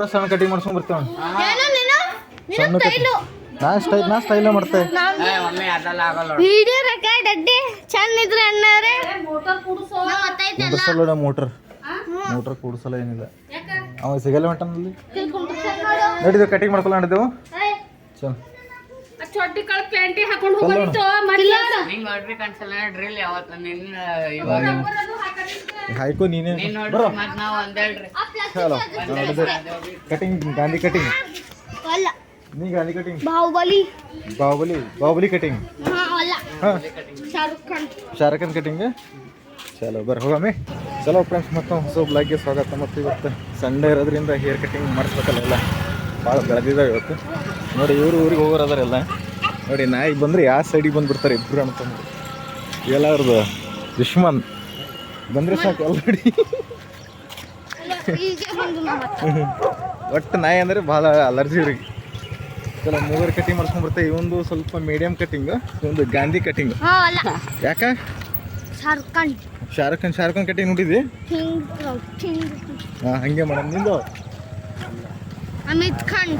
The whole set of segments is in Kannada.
ಪೂರ ಸಣ್ಣ ಕಟಿಂಗ್ ಮಾಡ್ಸ್ಕೊಂಡ್ ಬರ್ತೇವೆ ಏನೋ ನೀನು ನೀನು ಸಣ್ಣ ಸ್ಟೈಲು ನಾ ಸ್ಟೈಲ್ ನಾ ಸ್ಟೈಲ ಮಾಡ್ತೆ ವಿಡಿಯೋ ರೆಕಾರ್ಡ್ ಅಡ್ಡಿ ಚಂದ ಇದ್ರೆ ಅಣ್ಣಾರೆ ಮೋಟರ್ ಕೂಡ್ಸೋ ಕೂಡಿಸಲ್ಲ ಮೋಟ್ರ್ ಮೋಟ್ರ್ ಕೂಡ್ಸಲ್ಲ ಏನಿಲ್ಲ ಅವ ಸಿಗಲ್ಲ ಹೊಂಟನಲ್ಲಿ ನಡೀದು ಕಟಿಂಗ್ ಮಾಡ್ಕೊಲ್ಲ ನಡಿದೆವು ಚಲ ಚೊಟ್ಟಿ ಕಳ್ ಪ್ಯಾಂಟಿ ಹಾಕೊಂಡು ಅನ್ಸಲ್ಲ ಡ್ರಿಲ್ ಯಾವತ್ತು ನಿನ್ನ ಇವಾಗ ಹಾಯ್ಕೋ ನೀನೇ ಬರೋ ಮತ್ ನಾವ್ ಒಂದೇಳ್ರಿ ಚಲೋ ಕಟಿಂಗ್ ಗಾಂಧಿ ಕಟಿಂಗ್ ಅಲ್ಲ. ನೀ Gandhi cutting Baahubali. Baahubali Baahubali cutting Shahrukh Khan. Cutting ಚಲೋ ಬರ್ರಿ ಹೋಗಮ್ಮಿ ಚಲೋ ಫ್ರೆಂಡ್ಸ್ ಮತ್ತೆ ಹೊಸ ಬ್ಲಾಗ್ಗೆ ಸ್ವಾಗತ. ಮತ್ತು ಇವತ್ತು ಸಂಡೇ ಇರೋದ್ರಿಂದ ಹೇರ್ ಕಟಿಂಗ್ ಮಾಡಿಸ್ಬೇಕಲ್ಲ ಎಲ್ಲ. ಭಾಳ ಬೆಳೆದಿದ್ದಾವೆ ಇವತ್ತು. ನೋಡಿ ಇವರು ಊರಿಗೆ ಹೋಗೋರು ಅದಾರೆಲ್ಲ ನೋಡಿ ನಾಯಿ ಬಂದರೆ ಯಾವ ಸೈಡಿಗೆ ಬಂದುಬಿಡ್ತಾರೆ ಇಬ್ಬರು ಅಂತಂದು ಎಲ್ಲ ಅವ್ರದ್ದು ದುಶ್ಮನ್. ಬಂದರೆ ಸಾಕು ಆಲ್ರೆಡಿ ಒಟ್ಟು ನಾಯಿ ಅಂದರೆ ಭಾಳ ಅಲರ್ಜಿ ಇವ್ರಿಗೆ ಚಲೋ ಮೂವರು ಕಟಿಂಗ್ ಮಾಡಿಸ್ಕೊಂಡ್ಬರ್ತಾರೆ ಇವೊಂದು ಸ್ವಲ್ಪ ಮೀಡಿಯಂ ಕಟಿಂಗ್ ಒಂದು ಗಾಂಧಿ ಕಟಿಂಗ್ ಯಾಕ? ಶಾರುಖ್ ಖಾನ್. ಶಾರುಖ್ ಖಾನ್ ಶಾರುಖ್ ಖಾನ್ ಕಟಿಂಗ್ ನೋಡಿದ್ವಿ ಹಾಂ ಹಂಗೆ ಮೇಡಮ್ ನಿಂದು? ಅಮಿತ್ ಖಾನ್.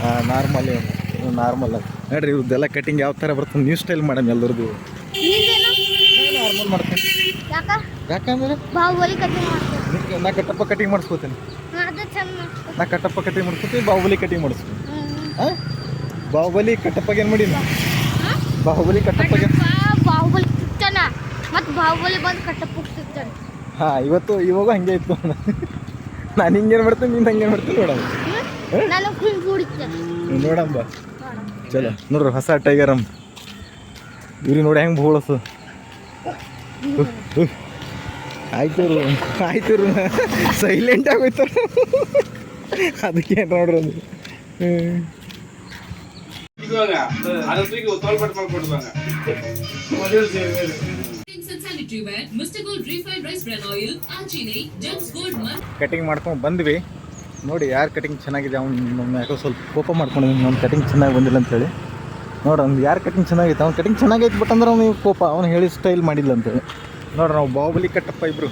ಹಾಂ ನಾರ್ಮಲ್ ನಾರ್ಮಲ್ ನೋಡ್ರಿ ಇವ್ರದ್ದೆಲ್ಲ ಕಟಿಂಗ್ ಯಾವ ಥರ ಬರ್ತದೆ? ನ್ಯೂ ಸ್ಟೈಲ್ ಮೇಡಮ್ ಎಲ್ಲರದು. ನಿಂದೇನು? ನಾರ್ಮಲ್ ಮಾಡ್ತೀನಿ ಯಾಕ? ಯಾಕಂದ್ರೆ? ಬಾಹುಬಲಿ ಕಟಿಂಗ್ ನಾ ಕಟ್ಟಪ್ಪ ಕಟಿಂಗ್ ಮಾಡಿಸ್ಕೋತೀನಿ. ನಾ ಕಟ್ಟಪ್ಪ ಕಟಿಂಗ್ ಮಾಡಿಸ್ಕೋತೀನಿ ಬಾಹುಬಲಿ ಕಟಿಂಗ್ ಮಾಡಿಸ್ತೀನಿ. ಹಾಂ? ಬಾಹುಬಲಿ ಕಟ್ಟಪ್ಪಗೆ ಏನು ಮಾಡಿ ಬಾಹುಬಲಿ ಕಟ್ಟಪ್ಪಗೆ? ಕಟ್ಟಪ್ಪ ಬಾಹುಬಲಿ ಸಿಗ್ತಾನ ಮತ್ ಬಾಹುಬಲಿ ಬಂದು ಕಟ್ಟಪ್ಪ ಹಾಂ ಇವತ್ತು ಇವಾಗ ಹಂಗೆ ಇತ್ತು. ನಾನು ಹಿಂಗೇನು ಮಾಡ್ತೀನಿ ನೀನು ಹಂಗೇನು ಮಾಡ್ತೀನಿ ನೋಡಮ್ಮ. ನೋಡಮ್ಮ. ಚಲೋ. ನೋಡ್ರಿ ಹೊಸ ಟೈಗರ್ ಅಮ್ಮ. ಇವ್ರಿಗೆ ನೋಡಿ ಹೆಂಗೆ ಬೋಳಸು. ಆಯ್ತು ಆಯ್ತು ಸೈಲೆಂಟ್ ಆಗೋಯ್ತು. ಅದಕ್ಕೆ ನೋಡ್ರಿ Mud. ಕಟಿಂಗ್ ಮಾಡ್ಕೊಂಡು ಬಂದ್ವಿ. ನೋಡಿ ಯಾರು ಕಟಿಂಗ್ ಚೆನ್ನಾಗಿದೆ ಅವ್ನು ಯಾಕೋ ಸ್ವಲ್ಪ ಕೋಪ ಮಾಡ್ಕೊಂಡಿದ್ದೀನಿ ಅವ್ನು ಕಟಿಂಗ್ ಚೆನ್ನಾಗಿ ಬಂದಿಲ್ಲ ಅಂತೇಳಿ. ನೋಡ್ರಿ ಅವ್ನು ಯಾರು ಕಟಿಂಗ್ ಚೆನ್ನಾಗಿತ್ತು ಅವ್ನು ಕಟಿಂಗ್ ಚೆನ್ನಾಗೈತೆ ಬಟ್ ಅಂದ್ರೆ ಅವ್ನಿಗೆ ಕೋಪ. ಅವ್ನು ಹೇಳಿ ಸ್ಟೈಲ್ ಮಾಡಿಲ್ಲ ಅಂತೇಳಿ. ನೋಡ್ರಿ ನಾವು ಬಾಹುಬಲಿ ಕಟ್ಟಪ್ಪ ಇಬ್ರು.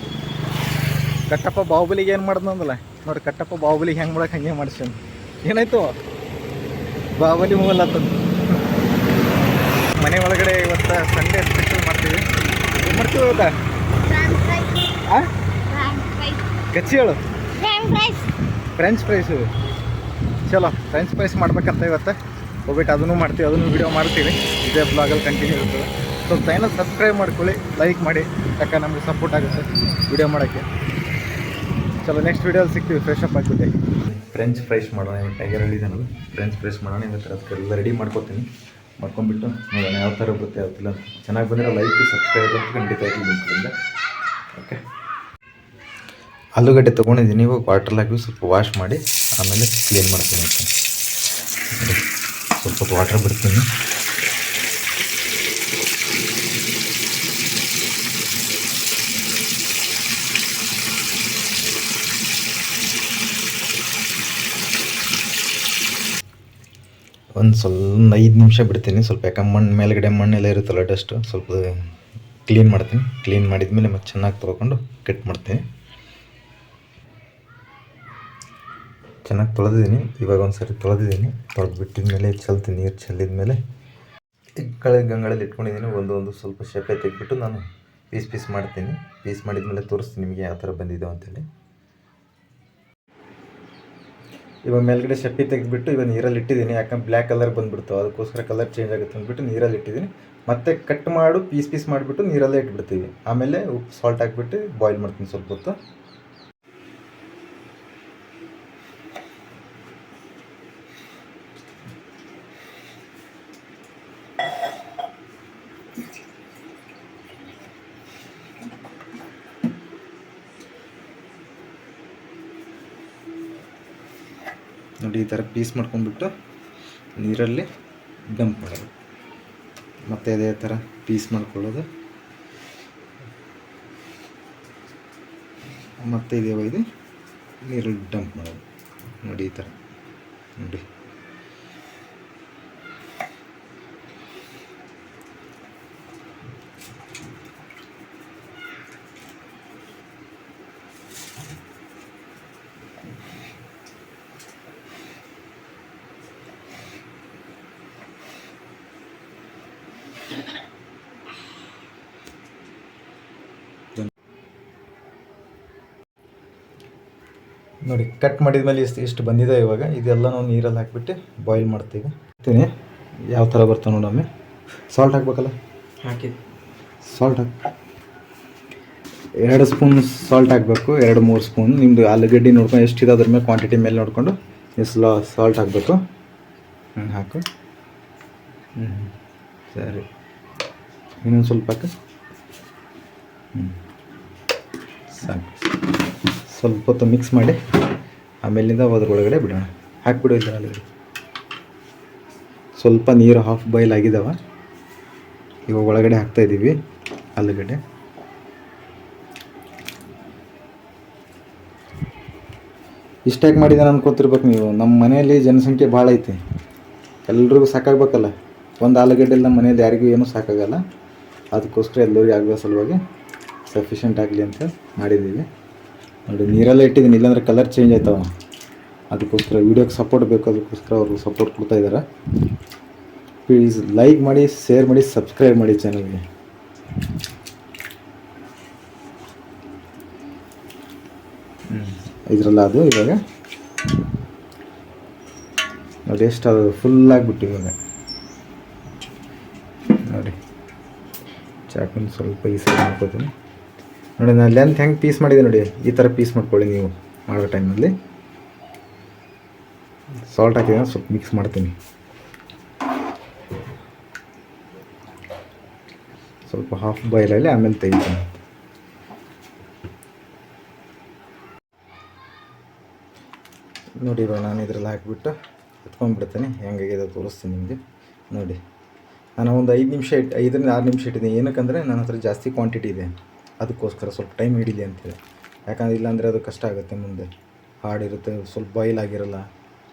ಕಟ್ಟಪ್ಪ ಬಾಹುಬಲಿಗೆ ಏನು ಮಾಡ್ದಂದಲ್ಲ ನೋಡ್ರಿ ಕಟ್ಟಪ್ಪ ಬಾಹುಬಲಿಗೆ ಹೆಂಗೆ ಮಾಡಕ್ಕೆ ಹಂಗೆ ಮಾಡಿಸ್ಯಾನ. ಏನಾಯ್ತು? ಬಾಹುಬಲಿ ಮೂವಲ್ಲ ಅಂತಂದು ಮನೆ ಒಳಗಡೆ ಇವತ್ತು ಸಂಡೇ ಸ್ಪೆಷಲ್ ಮಾಡ್ತೀವಿ. ಏನು ಮಾಡ್ತೀವಿ ಇವತ್ತ? ಕಚ್ಚಿ ಹೇಳು. ಫ್ರೆಂಚ್ ಫ್ರೈಸು ಚಲೋ ಫ್ರೆಂಚ್ ಫ್ರೈಸ್ ಮಾಡ್ಬೇಕಂತ ಇವತ್ತು. ಹೋಗ್ಬಿಟ್ಟು ಅದನ್ನು ಮಾಡ್ತೀವಿ ಅದನ್ನು ವಿಡಿಯೋ ಮಾಡ್ತೀವಿ. ಇದೇ ಬ್ಲಾಗಲ್ಲಿ ಕಂಟಿನ್ಯೂ ಇರ್ತದೆ. ಸ್ವಲ್ಪ ಚಾನಲ್ ಸಬ್ಸ್ಕ್ರೈಬ್ ಮಾಡ್ಕೊಳ್ಳಿ ಲೈಕ್ ಮಾಡಿ ಯಾಕೆ ನಮಗೆ ಸಪೋರ್ಟ್ ಆಗುತ್ತೆ ವಿಡಿಯೋ ಮಾಡೋಕ್ಕೆ. ಚಲೋ ನೆಕ್ಸ್ಟ್ ವಿಡಿಯೋಲ್ಲಿ ಸಿಗ್ತೀವಿ ಫ್ರೆಶ್ ಅಪ್ ಆಗ್ತದೆ ಫ್ರೆಂಚ್ ಫ್ರೈಸ್ ಮಾಡೋಣ ಟೈಗರ್ ನಾನು ಫ್ರೆಂಚ್ ಫ್ರೈಸ್ ಮಾಡೋಣ ಇವತ್ತು ಅದಕ್ಕೆಲ್ಲ ರೆಡಿ ಮಾಡ್ಕೊತೀನಿ. ಮಾಡ್ಕೊಂಡ್ಬಿಟ್ಟು ನೋಡೋಣ ಯಾವ ಥರ ಬರುತ್ತೆ ಯಾವತ್ತಿಲ್ಲ ಚೆನ್ನಾಗಿ ಬಂದರೆ ಲೈಕ್ ಸಬ್ಸ್ಕ್ರೈಬ್ ಅಂತ ಖಂಡಿತ ನಿಮ್ಮಿಂದ ಓಕೆ ಆಲೂಗಡ್ಡೆ ತೊಗೊಂಡಿದ್ದೀನಿ, ಇವಾಗ ವಾಟ್ರಲ್ಲಿ ಹಾಕಿ ಸ್ವಲ್ಪ ವಾಶ್ ಮಾಡಿ, ಆಮೇಲೆ ಕ್ಲೀನ್ ಮಾಡ್ತೀನಿ ಅಂತ. ಸ್ವಲ್ಪ ವಾಟ್ರ್ ಬಿಡ್ತೀನಿ. ಒಂದು ಸ್ವಲ್ಪ ಐದು ನಿಮಿಷ ಬಿಡ್ತೀನಿ. ಸ್ವಲ್ಪ ಯಾಕಂದ್ರೆ ಮಣ್ಣು ಮೇಲ್ಗಡೆ ಮಣ್ಣೆಲ್ಲ ಇರುತ್ತಲ್ಲ ಡಸ್ಟು ಸ್ವಲ್ಪ ಕ್ಲೀನ್ ಮಾಡ್ತೀನಿ. ಕ್ಲೀನ್ ಮಾಡಿದ್ಮೇಲೆ ಮತ್ತೆ ಚೆನ್ನಾಗಿ ತೊಳ್ಕೊಂಡು ಕಟ್ ಮಾಡ್ತೀನಿ. ಚೆನ್ನಾಗಿ ತೊಳೆದಿದ್ದೀನಿ. ಇವಾಗ ಒಂದು ಸರಿ ತೊಳೆದಿದ್ದೀನಿ. ತೊಳೆದು ಬಿಟ್ಟಿದ್ಮೇಲೆ ಚೆಲ್ತೀನಿ ನೀರು ಚೆಲ್ಲಿದ ಮೇಲೆ ಗಂಗಳಲ್ಲಿ ಇಟ್ಕೊಂಡಿದ್ದೀನಿ. ಒಂದು ಒಂದು ಸ್ವಲ್ಪ ಶೆಪೆ ತೆಗೆದ್ಬಿಟ್ಟು ನಾನು ಪೀಸ್ ಪೀಸ್ ಮಾಡ್ತೀನಿ. ಪೀಸ್ ಮಾಡಿದ್ಮೇಲೆ ತೋರಿಸ್ತೀನಿ ನಿಮಗೆ ಯಾವ ಥರ ಬಂದಿದೆ ಅಂತೇಳಿ. ಇವಾಗ ಮೇಲ್ಗಡೆ ಶಪ್ಪಿ ತೆಗೆದುಬಿಟ್ಟು ಇವಾಗ ನೀರಲ್ಲಿ ಇಟ್ಟಿದ್ದೀನಿ, ಯಾಕಂದ್ರೆ ಬ್ಲ್ಯಾಕ್ ಕಲರ್ ಬಂದುಬಿಡ್ತು. ಅದಕ್ಕೋಸ್ಕರ ಕಲರ್ ಚೇಂಜ್ ಆಗುತ್ತೆ ಅಂದ್ಬಿಟ್ಟು ನೀರಲ್ಲಿ ಇಟ್ಟಿದ್ದೀನಿ. ಮತ್ತೆ ಕಟ್ ಮಾಡು ಪೀಸ್ ಪೀಸ್ ಮಾಡಿಬಿಟ್ಟು ನೀರಲ್ಲೇ ಇಟ್ಬಿಡ್ತೀವಿ. ಆಮೇಲೆ ಉಪ್ಪು ಸಾಲ್ಟ್ ಹಾಕ್ಬಿಟ್ಟು ಬಾಯ್ಲ್ ಮಾಡ್ತೀನಿ ಸ್ವಲ್ಪ ಹೊತ್ತು. ಈ ಥರ ಪೀಸ್ ಮಾಡ್ಕೊಂಡ್ಬಿಟ್ಟು ನೀರಲ್ಲಿ ಡಂಪ್ ಮಾಡೋದು. ಮತ್ತು ಅದೇ ಥರ ಪೀಸ್ ಮಾಡ್ಕೊಳ್ಳೋದು. ಮತ್ತು ಇದೇ ಒಯ್ದು ನೀರಲ್ಲಿ ಡಂಪ್ ಮಾಡೋದು. ನೋಡಿ ಈ ಥರ. ನೋಡಿ. ನೋಡಿ ಕಟ್ ಮಾಡಿದ ಮೇಲೆ ಇಷ್ಟು ಇಷ್ಟು ಬಂದಿದೆ ಇವಾಗ. ಇದೆಲ್ಲ ನಾವು ನೀರಲ್ಲಿ ಹಾಕಿಬಿಟ್ಟು ಬಾಯ್ಲ್ ಮಾಡ್ತೀವಿ. ತಿನ್ನಿ ಯಾವ ಥರ ಬರ್ತವೆ ನೋಡೊಮ್ಮೆ ಸಾಲ್ಟ್ ಹಾಕ್ಬೇಕಲ್ಲ? ಹಾಕಿ ಸಾಲ್ಟ್ ಹಾಕಿ ಎರಡು ಸ್ಪೂನ್ ಸಾಲ್ಟ್ ಹಾಕಬೇಕು. ಎರಡು ಮೂರು ಸ್ಪೂನ್. ನಿಮ್ಮದು ಆಲೂಗಡ್ಡೆ ನೋಡ್ಕೊಂಡು ಎಷ್ಟಿದೆ ಅದ್ರ ಮೇಲೆ ಕ್ವಾಂಟಿಟಿ ಮೇಲೆ ನೋಡಿಕೊಂಡು ಎಷ್ಟು ಸಾಲ್ಟ್ ಹಾಕಬೇಕು. ಹ್ಞೂ ಹಾಕು. ಹ್ಞೂ ಸರಿ. ಇನ್ನೊಂದು ಸ್ವಲ್ಪ ಹಾಕು. ಹ್ಞೂ ಸಾಕು. ಸ್ವಲ್ಪ ಹೊತ್ತು ಮಿಕ್ಸ್ ಮಾಡಿ ಆಮೇಲಿಂದ ಅದ್ರೊಳಗಡೆ ಬಿಡೋಣ. ಹಾಕ್ಬಿಡು ಇದರಲ್ಲಿ ಆಲೂಗಡ್ಡೆ ಸ್ವಲ್ಪ ನೀರು ಹಾಫ್ ಬಾಯ್ಲ್ ಆಗಿದ್ದಾವೆ ಇವಾಗ ಒಳಗಡೆ ಹಾಕ್ತಾ ಇದ್ದೀವಿ ಆಲೂಗಡ್ಡೆ. ಇಷ್ಟಾಗಿ ಮಾಡಿದ್ದಾನೆ ಅನ್ಕೋತಿರ್ಬೇಕು ನೀವು. ನಮ್ಮ ಮನೆಯಲ್ಲಿ ಜನಸಂಖ್ಯೆ ಭಾಳ ಐತಿ. ಎಲ್ರಿಗೂ ಸಾಕಾಗಬೇಕಲ್ಲ. ಒಂದು ಆಲೂಗಡ್ಡೆಲಿ ನಮ್ಮ ಮನೆಯಲ್ಲಿ ಯಾರಿಗೂ ಏನೂ ಸಾಕಾಗಲ್ಲ. ಅದಕ್ಕೋಸ್ಕರ ಎಲ್ಲರಿಗೂ ಆಗೋ ಸಲುವಾಗಿ ಸಫಿಷಿಯೆಂಟ್ ಆಗಲಿ ಅಂತ ಮಾಡಿದ್ದೀವಿ ನೋಡಿ ನೀರೆಲ್ಲ ಇಟ್ಟಿದ್ದೀನಿ, ಇಲ್ಲಾಂದ್ರೆ ಕಲರ್ ಚೇಂಜ್ ಆಯ್ತವ. ಅದಕ್ಕೋಸ್ಕರ ವೀಡಿಯೋಗೆ ಸಪೋರ್ಟ್ ಬೇಕು, ಅದಕ್ಕೋಸ್ಕರ ಅವರು ಸಪೋರ್ಟ್ ಕೊಡ್ತಾ ಇದ್ದಾರೆ ಪ್ಲೀಸ್ ಲೈಕ್ ಮಾಡಿ ಶೇರ್ ಮಾಡಿ ಸಬ್ಸ್ಕ್ರೈಬ್ ಮಾಡಿ ಚಾನಲ್ಗೆ ಇದರಲ್ಲ ಅದು ಇವಾಗ. ನೋಡಿ, ಎಷ್ಟು ಅದು ಫುಲ್ ಆಗಿಬಿಟ್ಟು ಇವಾಗ. ನೋಡಿ, ಚಾಕನ್ ಸ್ವಲ್ಪ ಈ ಮಾಡ್ಕೋತೀನಿ ನೋಡಿ, ನಾನು ಲೆಂತ್ ಹೆಂಗೆ ಪೀಸ್ ಮಾಡಿದೆ ನೋಡಿ. ಈ ಥರ ಪೀಸ್ ಮಾಡ್ಕೊಳ್ಳಿ ನೀವು ಮಾಡೋ ಟೈಮಲ್ಲಿ ಸಾಲ್ಟ್ ಹಾಕಿದ್ರೆ ಸ್ವಲ್ಪ ಮಿಕ್ಸ್ ಮಾಡ್ತೀನಿ. ಸ್ವಲ್ಪ ಹಾಫ್ ಬಾಯ್ಲಲ್ಲಿ ಆಮೇಲೆ ತೆಗಿತೀನಿ. ನೋಡಿ ನಾನು ಇದ್ರಲ್ಲಿ ಹಾಕಿಬಿಟ್ಟು ಎತ್ಕೊಂಡ್ಬಿಡ್ತೀನಿ. ಹೆಂಗಾಗಿದೆ ತೋರಿಸ್ತೀನಿ ನಿಮಗೆ. ನೋಡಿ. ನಾನು ಒಂದು ಐದು ನಿಮಿಷ ಇಟ್ಟು ಐದರಿಂದ ಆರು ನಿಮಿಷ ಇಟ್ಟಿದ್ದೀನಿ. ಏನಕ್ಕಂದರೆ ನನ್ನ ಹತ್ರ ಜಾಸ್ತಿ ಕ್ವಾಂಟಿಟಿ ಇದೆ. ಅದಕ್ಕೋಸ್ಕರ ಸ್ವಲ್ಪ ಟೈಮ್ ಹಿಡೀಲಿ ಅಂತೇಳಿ. ಯಾಕಂದ್ರೆ ಇಲ್ಲಾಂದರೆ ಅದು ಕಷ್ಟ ಆಗುತ್ತೆ ಮುಂದೆ. ಹಾಡಿರುತ್ತೆ, ಸ್ವಲ್ಪ ಬಾಯ್ಲ್ ಆಗಿರಲ್ಲ.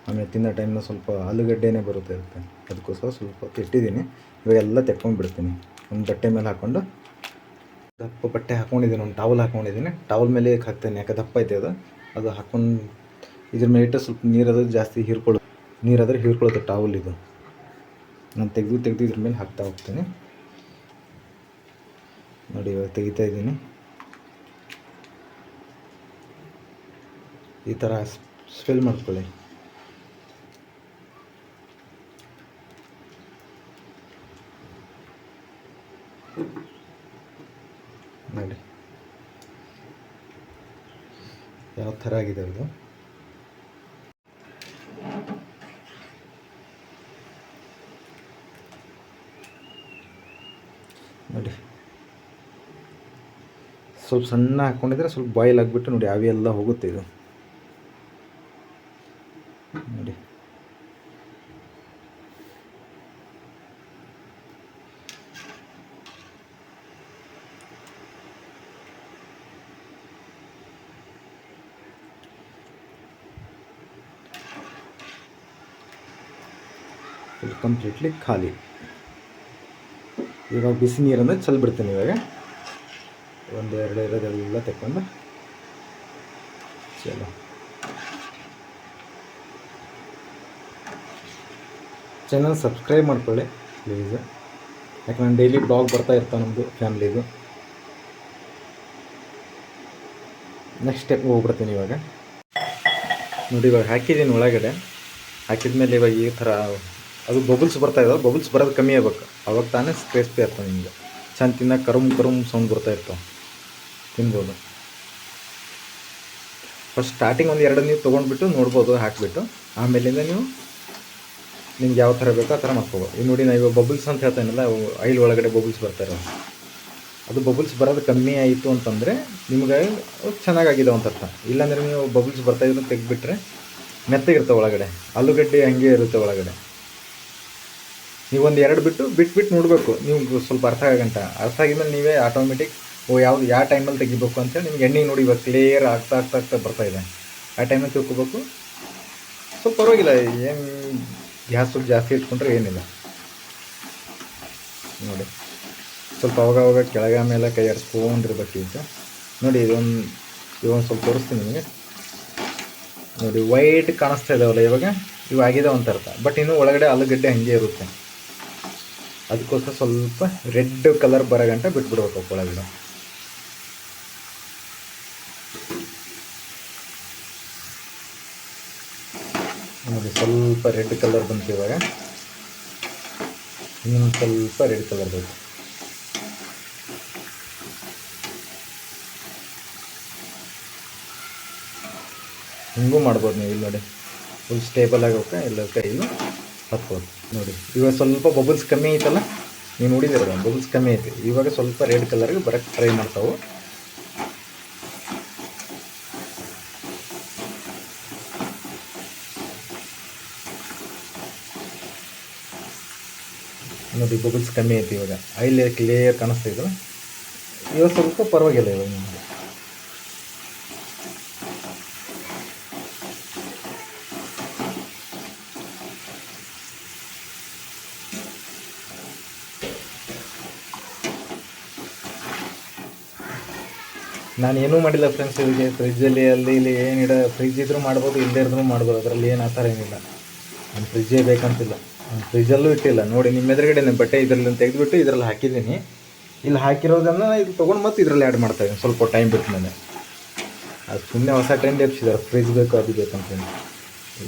ಆಮೇಲೆ ತಿನ್ನೋ ಟೈಮ್ನ ಸ್ವಲ್ಪ ಆಲೂಗಡ್ಡೆನೇ ಬರುತ್ತೆ ಇರುತ್ತೆ ಅದಕ್ಕೋಸ್ಕರ ಸ್ವಲ್ಪ ಇಟ್ಟಿದ್ದೀನಿ ಇವಾಗ ಎಲ್ಲ ತೆಕ್ಕೊಂಡ್ಬಿಡ್ತೀನಿ. ಒಂದು ಬಟ್ಟೆ ಮೇಲೆ ಹಾಕ್ಕೊಂಡು ದಪ್ಪ ಬಟ್ಟೆ ಹಾಕ್ಕೊಂಡಿದ್ದೀನಿ, ಒಂದು ಟವಲ್ ಹಾಕ್ಕೊಂಡಿದ್ದೀನಿ. ಟವಲ್ ಮೇಲೆ ಹಾಕ್ತೇನೆ? ಯಾಕೆ ದಪ್ಪ ಐತೆ ಅದು. ಅದು ಹಾಕ್ಕೊಂಡು ಇದ್ರ ಮೇಲೆ ಇಟ್ಟು ಸ್ವಲ್ಪ ನೀರದು ಜಾಸ್ತಿ ಹೀರ್ಕೊಳ್ಳೋದು ನೀರಾದರೆ ಹೀರ್ಕೊಳ್ಳೋದು ಟವಲ್ ಇದು. ನಾನು ತೆಗೆದು ತೆಗೆದು ಇದ್ರ ಮೇಲೆ ಹಾಕ್ತಾ ಹೋಗ್ತೀನಿ. ನೋಡಿ ಇವಾಗ ತೆಗಿತಾ ಇದ್ದೀನಿ. ಈ ಥರ ಸ್ಪೆಲ್ ಮಾಡ್ಕೊಳ್ಳಿ. ನೋಡಿ. ಯಾವ ಥರ ಆಗಿದೆ ಇದು ನೋಡಿ ಸ್ವಲ್ಪ ಸಣ್ಣ ಹಾಕ್ಕೊಂಡಿದ್ರೆ ಸ್ವಲ್ಪ ಬಾಯ್ಲ್ ಆಗಿಬಿಟ್ಟು ನೋಡಿ ಆವಿ ಎಲ್ಲ ಹೋಗುತ್ತೆ ಇದು. ನೋಡಿ. ಕಂಪ್ಲೀಟ್ಲಿ ಖಾಲಿ. ಇವಾಗ ಬಿಸಿ ನೀರನ್ನು ಚೆಲ್ಬಿಡ್ತೀನಿ ಇವಾಗ. ಒಂದು ಎರಡು ಇರೋದೆಲ್ಲ ತೆಕ್ಕೊಂಡು ಚಲೋ. ಚಾನಲ್ ಸಬ್ಸ್ಕ್ರೈಬ್ ಮಾಡ್ಕೊಳ್ಳಿ ಪ್ಲೀಸ್ ಯಾಕೆ ನಾನು ಡೈಲಿ ಬ್ಲಾಗ್ ಬರ್ತಾ ಇರ್ತಾನೆ ನಮ್ಮದು ಫ್ಯಾಮ್ಲಿದು ನೆಕ್ಸ್ಟ್ ಸ್ಟೆಪ್ ಹೋಗ್ಬಿಡ್ತೀನಿ ಇವಾಗ. ನೋಡಿ, ಇವಾಗ ಹಾಕಿದ್ದೀನಿ ಒಳಗಡೆ. ಹಾಕಿದ್ಮೇಲೆ ಇವಾಗ ಈ ಥರ ಅದು ಬಬಲ್ಸ್ ಬರ್ತಾ ಇದಾವೆ. ಬಬಲ್ಸ್ ಬರೋದು ಕಮ್ಮಿ ಆಗ್ಬೇಕು. ಅವಾಗ ತಾನೇ ಕ್ರಿಸ್ಪಿ ಇರ್ತವೆ ನಿಮಗೆ. ಚೆಂದ ತಿನ್ನೋ ಕರುಮ್ ಕರುಮ್ ಸೌಂಡ್ ಬರ್ತಾ ಇರ್ತಾವೆ. ತಿನ್ಬೋದು. ಫಸ್ಟ್ ಸ್ಟಾರ್ಟಿಂಗ್ ಒಂದು ಎರಡು ನೀವು ತೊಗೊಂಡ್ಬಿಟ್ಟು ನೋಡ್ಬೋದು, ಹಾಕಿಬಿಟ್ಟು. ಆಮೇಲಿಂದ ನೀವು ನಿಮ್ಗೆ ಯಾವ ಥರ ಬೇಕೋ ಆ ಥರ ಮಾಡ್ಕೋಬೋದು. ಈಗ ನೋಡಿ ನಾವು ಬಬಲ್ಸ್ ಅಂತ ಹೇಳ್ತಾನಲ್ಲ ಐಲ್ ಒಳಗಡೆ ಬಬಲ್ಸ್ ಬರ್ತಾರೆ ಅದು ಬಬಲ್ಸ್ ಬರೋದು ಕಮ್ಮಿ ಆಯಿತು ಅಂತಂದರೆ ನಿಮ್ಗೆ ಚೆನ್ನಾಗಾಗಿದೆ ಅಂತ ಅರ್ಥ ಇಲ್ಲಾಂದರೆ ನೀವು ಬಬಲ್ಸ್ ಬರ್ತಾ ಇದ್ರು ತೆಗೆದ್ಬಿಟ್ರೆ ಮೆತ್ತಗಿರ್ತವೆ ಒಳಗಡೆ. ಆಲೂಗಡ್ಡೆ ಹಂಗೆ ಇರುತ್ತೆ ಒಳಗಡೆ. ನೀವೊಂದು ಎರಡು ಬಿಟ್ಟು ಬಿಟ್ಟು ಬಿಟ್ಟು ನೋಡಬೇಕು. ನೀವು ಸ್ವಲ್ಪ ಅರ್ಥ ಆಗಂಟ ಅರ್ಥ ಆಗಿದ್ಮೇಲೆ ನೀವೇ ಆಟೋಮೆಟಿಕ್ ಯಾವ್ದು ಯಾವ ಟೈಮಲ್ಲಿ ತೆಗಿಬೇಕು ಅಂತೇಳಿ ನಿಮ್ಗೆ ಎಣ್ಣೆ ನೋಡಿ ಇವಾಗ ಕ್ಲಿಯರ್ ಆಗ್ತಾ ಆಗ್ತಾ ಆಗ್ತಾ ಬರ್ತಾ ಇದೆ. ಆ ಟೈಮಲ್ಲಿ ತಿಳ್ಕೊಬೇಕು. ಸೊ ಪರವಾಗಿಲ್ಲ, ಏನು ಗ್ಯಾಸ್ ಸ್ವಲ್ಪ ಜಾಸ್ತಿ ಇಟ್ಕೊಂಡ್ರೆ ಏನಿಲ್ಲ. ನೋಡಿ, ಸ್ವಲ್ಪ ಅವಾಗ ಅವಾಗ ಕೆಳಗೆ ಮೇಲೆ ಕೈ ಆಡಿಸ್ಕೊಂಡಿರ್ಬೇಕು ಈಗ ನೋಡಿ, ಇದೊಂದು ಇವೊಂದು ಸ್ವಲ್ಪ ತೋರಿಸ್ತೀನಿ ನಿಮಗೆ. ನೋಡಿ ವೈಟ್ ಕಾಣಿಸ್ತಾ ಇದಾವಲ್ಲ ಇವಾಗ? ಇವು ಆಗಿದೆ ಅಂತ ಅರ್ಥ. ಬಟ್ ಇನ್ನು ಒಳಗಡೆ ಆಲೂಗಡ್ಡೆ ಹಂಗೆ ಇರುತ್ತೆ. ಅದಕ್ಕೋಸ್ಕರ ಸ್ವಲ್ಪ ರೆಡ್ ಕಲರ್ ಬರೋ ಗಂಟ ಬಿಟ್ಬಿಡ್ಬೇಕು ಒಳಗಡೆ ನೋಡಿ ಸ್ವಲ್ಪ ರೆಡ್ ಕಲರ್ ಬಂತು ಇವಾಗ. ಇನ್ನೊಂದು ಸ್ವಲ್ಪ ರೆಡ್ ಕಲರ್ ಬೇಕು. ಹಿಂಗೂ ಮಾಡ್ಬೋದು ನೀವು ಇಲ್ಲಿ ನೋಡಿ. ಫುಲ್ ಸ್ಟೇಬಲ್ ಆಗೋಕೆ ಎಲ್ಲ ಕೈಲು ಹತ್ಬೋದು ನೋಡಿ, ಇವಾಗ ಸ್ವಲ್ಪ ಬಬಲ್ಸ್ ಕಮ್ಮಿ ಐತಲ್ಲ? ನೀವು ನೋಡಿದಿರಲ್ಲ ಬಬಲ್ಸ್ ಕಮ್ಮಿ ಐತೆ. ಇವಾಗ ಸ್ವಲ್ಪ ರೆಡ್ ಕಲರ್ಗೆ ಬರೋಕ್ಕೆ ಟ್ರೈ ಮಾಡ್ತಾವೆ. ನೋಡಿ ಬಬಲ್ಸ್ ಕಮ್ಮಿ ಐತಿ ಇವಾಗ. ಐಲಿ ಕ್ಲಿಯರ್ ಕಾಣಿಸ್ತಾ ಇದ್ರು ಇವಾಗ ಸ್ವಲ್ಪ ಪರವಾಗಿಲ್ಲ ಇವಾಗ ನಾನು ಏನೂ ಮಾಡಿಲ್ಲ ಫ್ರೆಂಡ್ಸ್ ಇವರಿಗೆ. ಫ್ರಿಜ್ಜಲ್ಲಿ ಅಲ್ಲಿ ಇಲ್ಲಿ ಏನಿಡ ಫ್ರಿಜ್ ಇದ್ರೂ ಮಾಡ್ಬೋದು ಇಲ್ಲದೇ ಇದ್ರೂ ಮಾಡ್ಬೋದು. ಅದರಲ್ಲಿ ಏನು ಆ ಥರ ಏನಿಲ್ಲ. ನಾನು ಫ್ರಿಜ್ಜೇ ಬೇಕಂತಿಲ್ಲ. ನಾನು ಫ್ರಿಜ್ಜಲ್ಲೂ ಇಟ್ಟಿಲ್ಲ. ನೋಡಿ, ನಿಮ್ಮ ಎದುರುಗಡೆ ನಾನು ಬಟ್ಟೆ ಇದರಲ್ಲಿ ತೆಗೆದುಬಿಟ್ಟು ಇದರಲ್ಲಿ ಹಾಕಿದ್ದೀನಿ. ಇಲ್ಲಿ ಹಾಕಿರೋದನ್ನು ಇದು ತೊಗೊಂಡು ಮತ್ತೆ ಇದರಲ್ಲಿ ಆ್ಯಡ್ ಮಾಡ್ತಾ ಇದ್ದೀನಿ. ಸ್ವಲ್ಪ ಟೈಮ್ ಬಿಟ್ಟು ನಾನು ಅದು ಸುಮ್ಮನೆ ಹೊಸ ಟ್ರೆಂಡ್ ಎಪ್ಸಿದ್ದಾರೆ ಫ್ರಿಜ್ ಬೇಕು, ಅದು ಬೇಕಂತೇಳಿ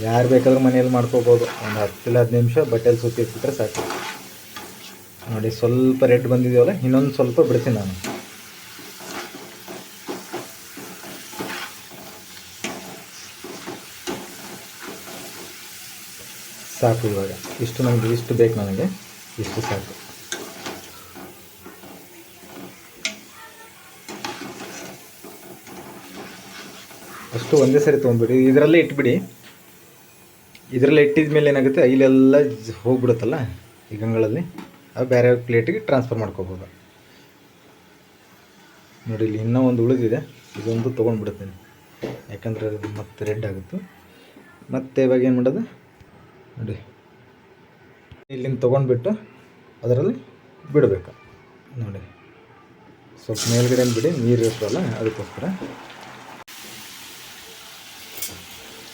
ಯಾರು ಬೇಕಾದ್ರೂ ಮನೆಯಲ್ಲಿ ಮಾಡ್ಕೋಬೋದು. ಒಂದು ಹತ್ತಿಲ್ಲ ಹತ್ತು ನಿಮಿಷ ಬಟ್ಟೆಲಿ ಸುತ್ತಿ ಇಟ್ಬಿಟ್ರೆ ಸಾಕು. ನೋಡಿ, ಸ್ವಲ್ಪ ರೆಡ್ ಬಂದಿದೆಯಲ್ಲ, ಇನ್ನೊಂದು ಸ್ವಲ್ಪ ಬಿಡ್ತೀನಿ ನಾನು. ಸಾಕು ಇವಾಗ. ಇಷ್ಟು ನನಗೆ ಇಷ್ಟು ಬೇಕು ನನಗೆ. ಇಷ್ಟು ಸಾಕು. ಅಷ್ಟು ಒಂದೇ ಸರಿ ತೊಗೊಂಡ್ಬಿಡಿ. ಇದರಲ್ಲೇ ಇಟ್ಬಿಡಿ. ಇದರಲ್ಲೇ ಇಟ್ಟಿದ ಮೇಲೆ ಏನಾಗುತ್ತೆ ಇಲ್ಲೆಲ್ಲ ಹೋಗ್ಬಿಡುತ್ತಲ್ಲ ಈ ಗಂಗಳಲ್ಲಿ, ಅದು ಬೇರೆ ಪ್ಲೇಟಿಗೆ ಟ್ರಾನ್ಸ್ಫರ್ ಮಾಡ್ಕೋಬೋದು. ನೋಡಿ, ಇಲ್ಲಿ ಇನ್ನೂ ಒಂದು ಉಳಿದಿದೆ. ಇದೊಂದು ತೊಗೊಂಡ್ಬಿಡುತ್ತೇನೆ. ಯಾಕಂದರೆ ಅದು ಮತ್ತೆ ರೆಡ್ ಆಗುತ್ತೆ. ಮತ್ತೆ ಇವಾಗ ಏನು ಮಾಡೋದು? ನೋಡಿ. ಇಲ್ಲಿಂದ ತೊಗೊಂಡ್ಬಿಟ್ಟು ಅದರಲ್ಲಿ ಬಿಡಬೇಕು. ನೋಡಿ. ಸ್ವಲ್ಪ ಮೇಲ್ಗಡೆ ಬಿಡಿ, ನೀರು ಇರ್ತಲ್ಲ ಅದಕ್ಕೋಸ್ಕರ.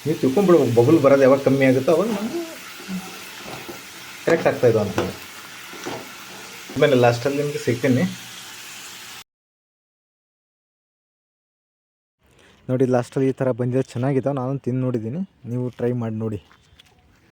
ನೀವು ತಿಳ್ಕೊಂಡ್ಬಿಡ್ಬೇಕು ಬಬಲ್ ಬರೋದು ಯಾವಾಗ ಕಮ್ಮಿ ಆಗುತ್ತೋ ಅವಾಗ ನಮಗೆ ಕರೆಕ್ಟ್ ಆಗ್ತಾಯಿದ್ದು ಅಂತೇಳಿ ಆಮೇಲೆ ಲಾಸ್ಟಲ್ಲಿ ನಿಮಗೆ ಸಿಗ್ತೀನಿ. ನೋಡಿ ಲಾಸ್ಟಲ್ಲಿ ಈ ಥರ ಬಂದಿದೆ ಚೆನ್ನಾಗಿದ್ದಾವೆ ನಾನು ತಿಂದು ನೋಡಿದ್ದೀನಿ ನೀವು ಟ್ರೈ ಮಾಡಿ ನೋಡಿ.